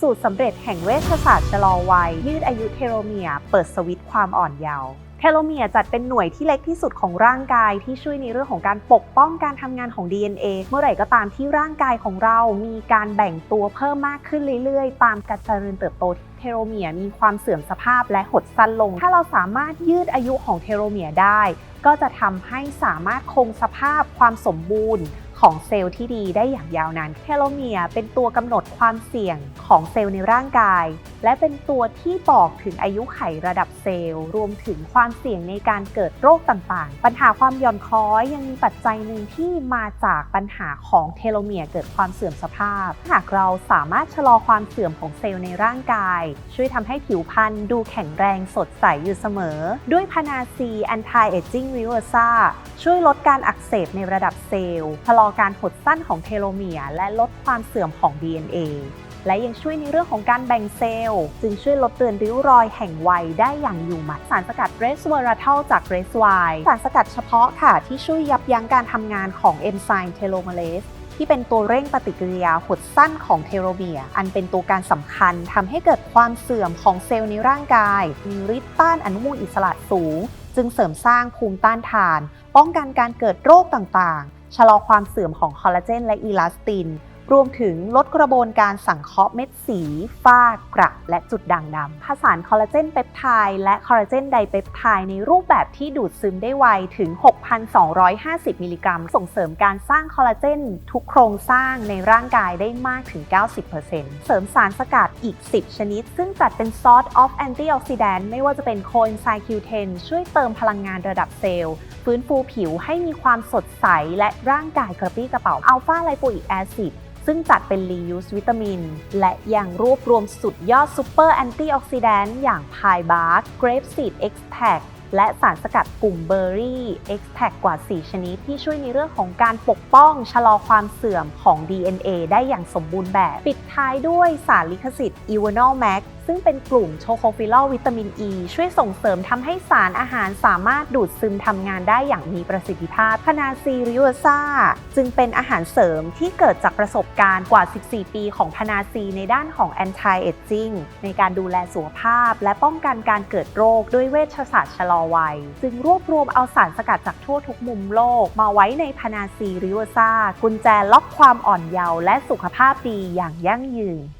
สูตรสำเร็จแห่งเวชศาสตร์ชะลอวัย ยืดอายุเทโลเมียร์เปิดสวิตความอ่อนเยาว์เทโลเมียร์จัดเป็นหน่วยที่เล็กที่สุดของร่างกายที่ช่วยในเรื่องของการปกป้องการทำงานของ DNA เมื่อไหร่ก็ตามที่ร่างกายของเรามีการแบ่งตัวเพิ่มมากขึ้นเรื่อยๆ ตามการเจริญเติบโตเทโลเมียร์มีความเสื่อมสภาพและหดสั้นลง ถ้าเราสามารถยืดอายุของเทโลเมียร์ได้ ก็จะทำให้สามารถคงสภาพความสมบูรณ์ ของเซลล์ที่ดีได้อย่างยาวนานเทโลเมียร์เป็นตัวกำหนดความเสี่ยงของเซลล์ในร่างกาย และเป็นตัวที่บอกถึงอายุไขระดับเซลล์ รวมถึงความเสี่ยงในการเกิดโรคต่างๆ ปัญหาความหย่อนคล้อยยังมีปัจจัยหนึ่งที่มาจากปัญหาของเทโลเมียร์เกิดความเสื่อมสภาพ หากเราสามารถชะลอความเสื่อมของเซลล์ในร่างกาย ช่วยทำให้ผิวพรรณดูแข็งแรงสดใสอยู่เสมอ ด้วยพานาซี anti aging reversa ช่วยลดการอักเสบในระดับเซลล์ชะลอการหดสั้นของเทโลเมียร์และลดความเสื่อมของ DNA และยังช่วยในเรื่องของการแบ่งเซลล์ จึงช่วยลดเตือนริ้วรอยแห่งวัยได้อย่างอยู่หมัดสารสกัดเรสเวอราทัลจากเรสไวสารสกัดเฉพาะค่ะ ที่ช่วยยับยั้งการทำงานของเอนไซม์เทโลเมเลสที่เป็นตัวเร่งปฏิกิริยาหดสั้นของเทโลเมียร์อันเป็นตัวการสำคัญทำให้เกิดความเสื่อมของเซลล์ในร่างกาย มีฤทธิ์ต้านอนุมูลอิสระสูง จึงเสริมสร้างภูมิต้านทาน ป้องกันการเกิดโรคต่างๆ ชะลอความเสื่อมของคอลลาเจนและอีลาสติน รวมถึงลดกระบวนการสังเคราะห์เม็ดสี ฝ้ากระและจุดด่างดำผสานคอลลาเจนเปปไทด์และคอลลาเจนไดเปปไทด์ในรูปแบบที่ดูดซึมได้ไวถึง 6,250 มิลลิกรัม ส่งเสริมการสร้างคอลลาเจนทุกโครงสร้างในร่างกายได้มากถึง 90%เสริมสารสกัดอีก 10 ชนิด ซึ่งจัดเป็นซอสออฟแอนตี้ออกซิแดนต์ไม่ว่าจะเป็นโคเอนไซม์ Q10 ช่วยเติมพลังงานระดับเซลล์ฟื้นฟูผิวให้มีความสดใสและร่างกายกระปรี้กระเป๋าอัลฟาไลโปอิกแอซิด ซึ่งจัดเป็นรียูสวิตามิน และยังรวบรวมสุดยอดซูเปอร์แอนตี้ออกซิแดนต์อย่างพายบาร์กเกรปซีดเอ็กซ์แทและสารสกัดกลุ่มเบอร์รี่เอ็กซ์แทกว่า 4 ชนิด ที่ช่วยในเรื่องของการปกป้อง ชะลอความเสื่อมของ DNA ได้อย่างสมบูรณ์แบบ ปิดท้ายด้วยสารลิขสิทธิ์อีวานอลแม็ก ซึ่งเป็นกลุ่มโชโคฟิลอลวิตามินอ e, ีช่วยส่งเสริมทำให้สารอาหารสามารถดูดซึมทำงานได้อย่างมีประสิทธิภาพพานาซีริโอซาจึงเป็นอาหารเสริมที่เกิดจากประสบการณ์กว่า 14 ปีของพนาซีในด้านของ anti aging ในการดูแลสุขภาพ และป้องกันการเกิดโรคด้วยเวชศาสตร์ชะลอวัย จึงรวบรวมเอาสารสกัดจากทั่วทุกมุมโลก มาไว้ในพนาซีริโอซากุญแจล็อกความอ่อนเยาว์และสุขภาพดีอย่างยั่งยืน